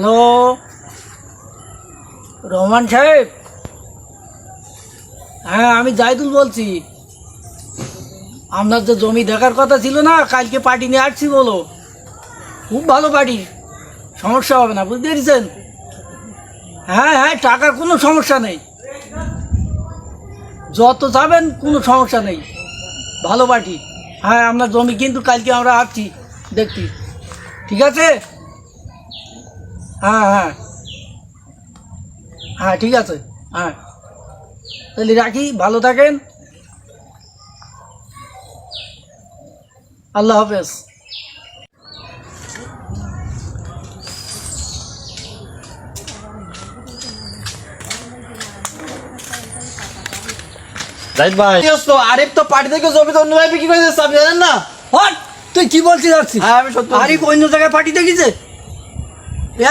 Hello? Rahman সাহেব? হ্যাঁ আমি জাইদুল বলছি। আপনার যে জমি দেখার কথা ছিল না, কালকে পার্টি নিয়ে আসছি বলো। খুব ভালো পার্টি, সমস্যা হবে না, বুঝতে পেরেছেন? হ্যাঁ হ্যাঁ টাকার কোনো সমস্যা নেই। যত যাবেন, কোনো সমস্যা নেই। ভালো পার্টি। হ্যাঁ আপনার জমি কিন্তু কালকে আমরা আসছি, দেখছি। ঠিক আছে? হ্যাঁ হ্যাঁ। হ্যাঁ ঠিক আছে। হ্যাঁ। তাহলে রাখি ভালো থাকেন। আল্লাহ হাফেজ। জাহিদ ভাই। তো আরিফ তো পার্টি থেকে জমি তো অন্য ভাই বিক্রি করে দিচ্ছে আপনি জানেন না? হট তুই কি বলছিস হ্যাঁ, আমি সত্যি বলছি। আরিফ অন্য জায়গায় পার্টি দেখেছে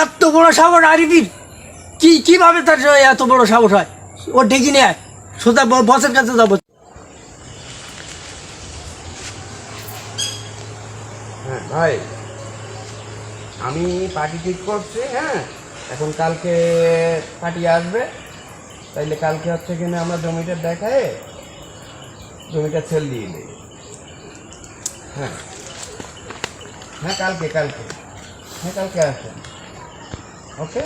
এত বড় সাহস আরিফির কি, কীভাবে তার এত বড় সাহস হয়? ও ডেকে নিয়ে সোজা বসের কাছে যাব। হ্যাঁ ভাই, আমি পার্টি ঠিক করছি হ্যাঁ? এখন কালকে পার্টি আসবে। তাইলে কালকে হচ্ছে কিনা আমরা জমিটা দেখায় জমিটা সেল দিয়ে দিই হ্যাঁ। হ্যাঁ কালকে কালকে। হ্যাঁ কালকে আসেন। ওকে?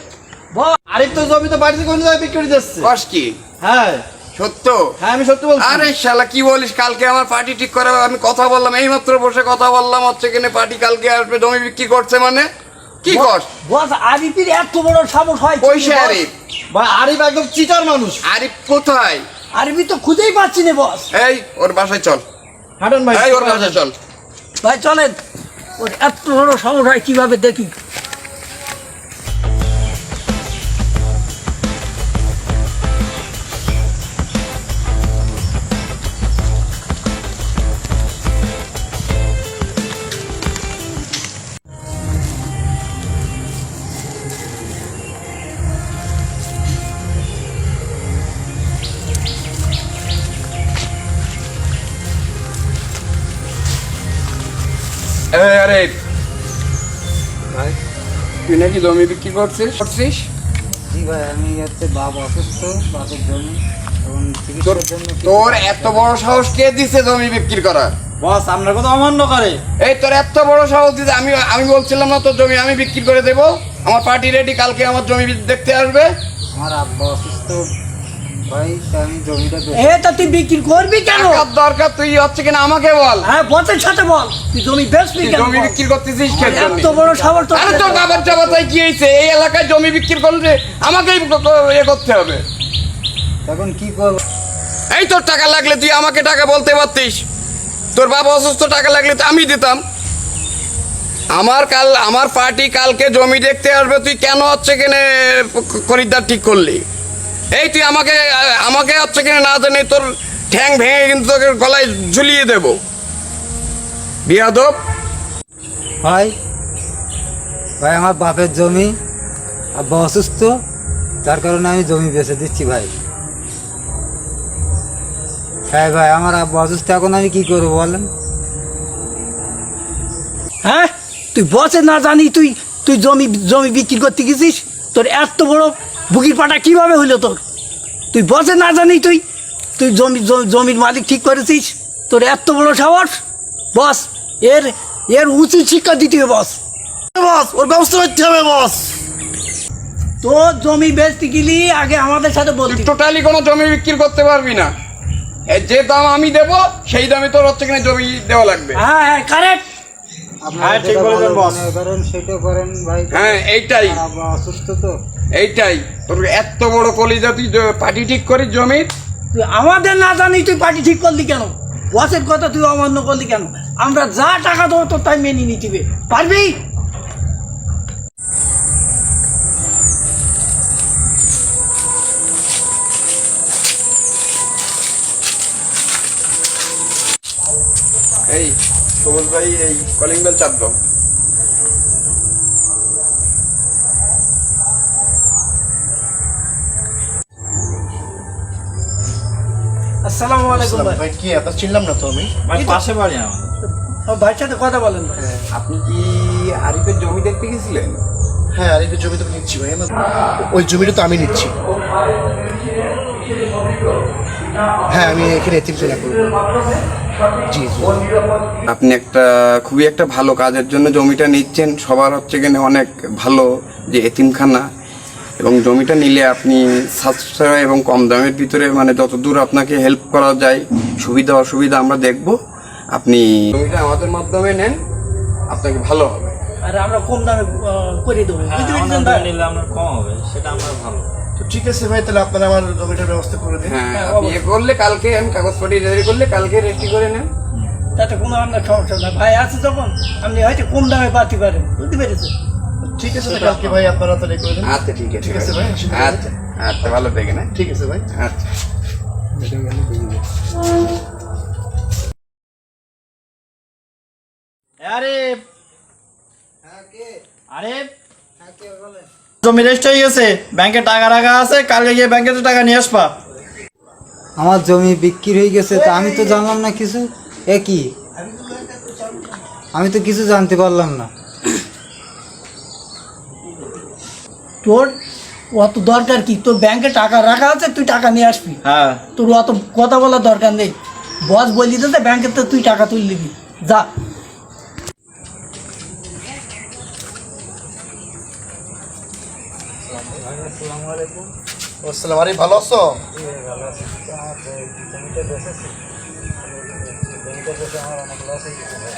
আরিফ তো জমি তো থেকে অন্য জায়গায় বিক্রি দিচ্ছে কস কি? হ্যাঁ। সত্য? হ্যাঁ আমি সত্যি বলছি। আরে শালা কি বলিস? কালকে আমার পার্টি ঠিক করা আমি কথা বললাম এইমাত্র বসে কথা বললাম হচ্ছে কিনা পার্টি কালকে আসবে জমি বিক্রি করছে মানে? কি কর বস আরিফির এত বড় সাহস হয় পয়সা আরিফ? ভাই আরিফ একদম চিটার মানুষ। আরিফ কোথায়? আরিফি তো খুঁজেই পাচ্ছি না বস। এই ওর বাসায় চল। হাঁটুন ভাই। এই ওর বাসায় চল। ভাই চলেন। ওর এত বড় সাহস হয় কীভাবে দেখি? আরে। ভাই তুই নাকি জমি বিক্রি করছিস? করছিস? জি ভাই আমি হচ্ছে বাবা অসুস্থ বাবার এবং তোর এত বড় সাহস কে দিছে জমি বিক্রি করা বস আপনার কথা অমান্য করে। এই তোর এত বড় সাহস দিতে আমি আমি বলছিলাম না তোর জমি আমি বিক্রি করে দেবো। আমার পার্টি রেডি কালকে আমার জমি দেখতে আসবে। আমার আব্বা অসুস্থ ভাই আমি জমিটা এ তা তুই বিক্রি করবি কেন? টাকার দরকার তুই হচ্ছে কিনা আমাকে বল। হ্যাঁ বসের সাথে বল। তুই জমি বেচবি কেন জমি বিক্রি করতেছিস জমি। এত বড় তোর আরে তোর বাবার চাবাতায় কি এই এলাকায় জমি বিক্রি করলে আমাকেই ইয়ে করতে হবে। এখন কি করব? এই তোর টাকা লাগলে তুই আমাকে টাকা বলতে পারতিস। তোর বাবা অসুস্থ টাকা লাগলে তো আমি দিতাম। আমার কাল আমার পার্টি কালকে জমি দেখতে আসবে তুই কেন হচ্ছে কিনে খরিদ্দার ঠিক করলি? এই তুই আমাকে আমাকে হচ্ছে কিনে না জানি তোর ঠ্যাং ভেঙে কিন্তু তোকে গলায় ঝুলিয়ে দেবো। বিয়াদব। ভাই ভাই আমার বাপের জমি আব্বা অসুস্থ যার কারণে আমি জমি বেচে দিচ্ছি ভাই। হ্যাঁ ভাই আমার আব্বা অসুস্থ এখন আমি কি করব বলেন? হ্যাঁ তুই বসে না জানি তুই তুই জমি জমি বিক্রি করতে গেছিস? তোর এত বড় বুকির পাটা কীভাবে হইল তোর? তুই বসে না জানি তুই। তুই জমি জমির মালিক ঠিক করেছিস? তোর এত বড় সাহস? বস এর এর উচিত শিক্ষা দিতে হবে বস। বস ওর ব্যবস্থা করতে হবে বস। তোর জমি বেচতে গেলি আগে আমাদের সাথে বলতি। টোটালি কোনো জমি বিক্রি করতে পারবি না। যে দাম আমি দেবো সেই দামে তোর হচ্ছে কিনা জমি দেওয়া লাগবে। হ্যাঁ হ্যাঁ কারেক্ট হ্যাঁ, ঠিক বলেছেন, ভালো করেন সেটা করেন ভাই। হ্যাঁ এইটাই। অসুস্থ তো? এইটাই। তোর এত বড় কলিজা তুই পার্টি ঠিক করিস জমির? তুই আমাদের না জানি তুই পার্টি ঠিক করলি কেন? বসের কথা তুই অমান্য করলি কেন? আমরা যা টাকা দেবো তোর তাই মেনে নিতিবে পারবি? এই সবুজ ভাই এই কলিং বেল চাপ দাও আসসালামু আলাইকুম ভাই। ভাই কি এত চিনলাম না তো আমি? ভাই পাশে বাড়ি আমাদের আমার ভাইয়ের সাথে কথা বলেন ভাই। আপনি কি আরিফের জমি দেখতে গেছিলেন? হ্যাঁ আর একটা জমি তো নিচ্ছি ভাই ওই জমিটা তো আমি নিচ্ছি। হ্যাঁ আমি এখানে এতিমখানা করব। জি আপনি একটা খুবই একটা ভালো কাজের জন্য জমিটা নিচ্ছেন। সবার হচ্ছে কিনা অনেক ভালো যে এতিমখানা। এবং জমিটা নিলে আপনি সাশ্রয় এবং কম দামের ভিতরে মানে যতদূর আপনাকে হেল্প করা যায় সুবিধা অসুবিধা আমরা দেখব। আপনি জমিটা আমাদের মাধ্যমে নেন আপনাকে ভালো হবে। আর আমরা কম দামে করে দেবো। ভাই? নিলে আমরা কম হবে সেটা আমরা ভালো। তো ঠিক আছে ভাই তাহলে আপনারা আমার জমিটার ব্যবস্থা করে দিন। হ্যাঁ আপনি করলে কালকে আমি কাগজপত্র রেডি করলে কালকে রেডি করে নেন। তাতে কোনো আপনার সমস্যা না ভাই আছে যখন আপনি হয়তো কম দামে পাতে পারেন বুঝতে পেরেছেন? ঠিক আছে কালকে ভাই আপনারা তাহলে করে দিন। আচ্ছা ঠিক আছে ঠিক আছে ভাই, আচ্ছা আচ্ছা ভালো দেখে না ঠিক আছে ভাই। আচ্ছা। আরে। আরে। জমি রেস্ট হয়ে গেছে ব্যাংকে টাকা রাখা আছে কালকে গিয়ে ব্যাংকে তো টাকা নিয়ে আসবা। আমার জমি বিক্রি হয়ে গেছে তা আমি তো জানলাম না কিছু। এ কি? আমি তো কিছু জানতে পারলাম না। তোর অত দরকার কি? তোর ব্যাংকে টাকা রাখা আছে তুই টাকা নিয়ে আসবি। হ্যাঁ। তোর অত কথা বলার দরকার নেই। বস বলি দিতে ব্যাংকে তো তুই টাকা তুলে নিবি। যা। আসসালাম আরে ভালো আছো?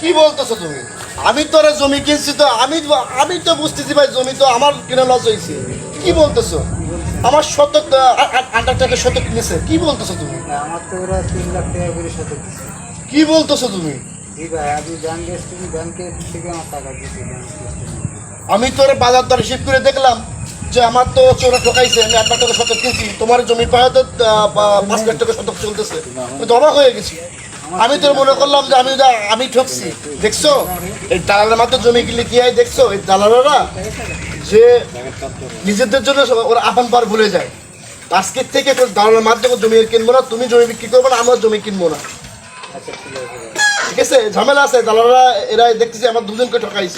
কি বলতেছো তুমি? আমি তো আরে জমি কিনছি তো আমি আমি তো বুঝতেছি ভাই জমি তো আমার কিনা লস হয়েছে। কি বলতেছো? আমার শতক আন্ডার টাকা শতক কিনেছে কি বলতেছো তুমি? আমার তো ওরা তিন লাখ টাকা করে শতক কি বলতেছো তুমি? আমি তোর বাজার দর হিসেব করে দেখলাম যে আমার তো চোরা ঠকাইছে, আমি আট লাখ টাকা শতক কিনছি তোমার জমি পাওয়া তো পাঁচ লাখ টাকা শতক চলতেছে। আমি তো অবাক হয়ে গেছি। আমি তোর মনে করলাম যে আমি আমি ঠকছি। দেখছ? এই দালালের মাত্র জমি কিনলে কি হয় দেখছ? এই দালালেরা যে নিজেদের জন্য ওরা আপন পার ভুলে যায়। আজকের থেকে তোর দালালের মাধ্যমে জমি কিনবো না, তুমি জমি বিক্রি করব না আমরা জমি কিনবো না। ঠিক আছে? ঝামেলা আছে, দালালরা এরা দেখতেছি, আমার দুজনকে ঠকাইছে।